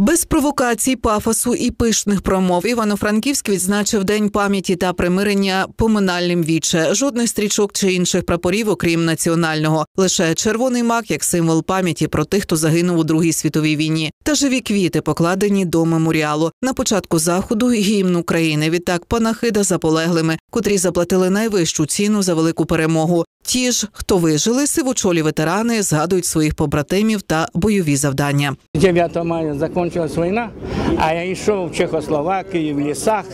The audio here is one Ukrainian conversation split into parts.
Без провокацій, пафосу і пишних промов Івано-Франківськ відзначив День пам'яті та примирення поминальним віче. Жодних стрічок чи інших прапорів, окрім національного. Лише червоний мак як символ пам'яті про тих, хто загинув у Другій світовій війні, та живі квіти покладені до меморіалу. На початку заходу гімн України. Відтак панахида за полеглими, котрі заплатили найвищу ціну за велику перемогу. Ті ж, хто вижили, сивочолі ветерани згадують своїх побратимів та бойові завдання. 9 мая закончилась война, а я йшов в Чехословакії, в лісах,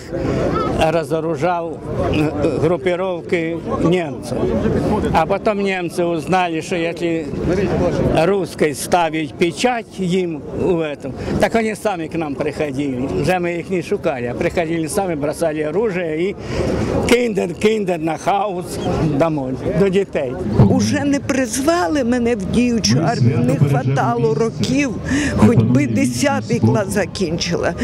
разоружав э, группировки немцев. А потом немцы узнали, что если русской ставить печать им в этом, так они сами к нам приходили. Уже мы их не шукали, а приходили сами, бросали оружие и киндер, киндер на хаус домой, до дітей. Уже не призвали мене в діючу армію, не хватало років, хоч би 10 клас закінчила.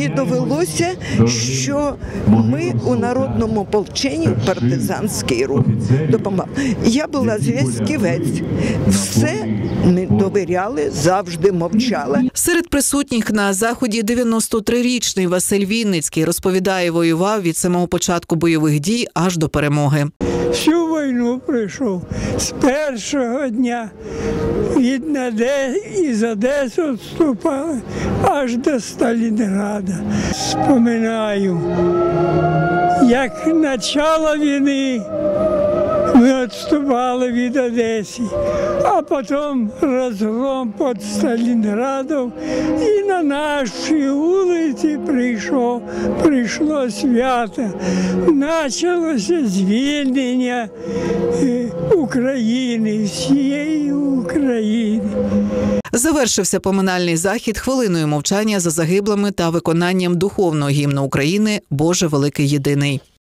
І довелося, що ми у народному полченні партизанський рух допомагали. Я була зв'язківець. Все ми довіряли, завжди мовчала. Серед присутніх на заході 93-річний Василь Вінницький розповідає, воював від самого початку бойових дій аж до перемоги. Всю війну прийшов з першого дня від Наде із Одеси відступали аж до Сталінграда. Споминаю, як начало війни ми відступали від Одеси, а потім розгром під Сталінградом і на нашій вулиці прийшло, прийшло свято. Почалося звільнення е, України, всієї України. Завершився поминальний захід хвилиною мовчання за загиблими та виконанням духовного гімну України Боже великий єдиний.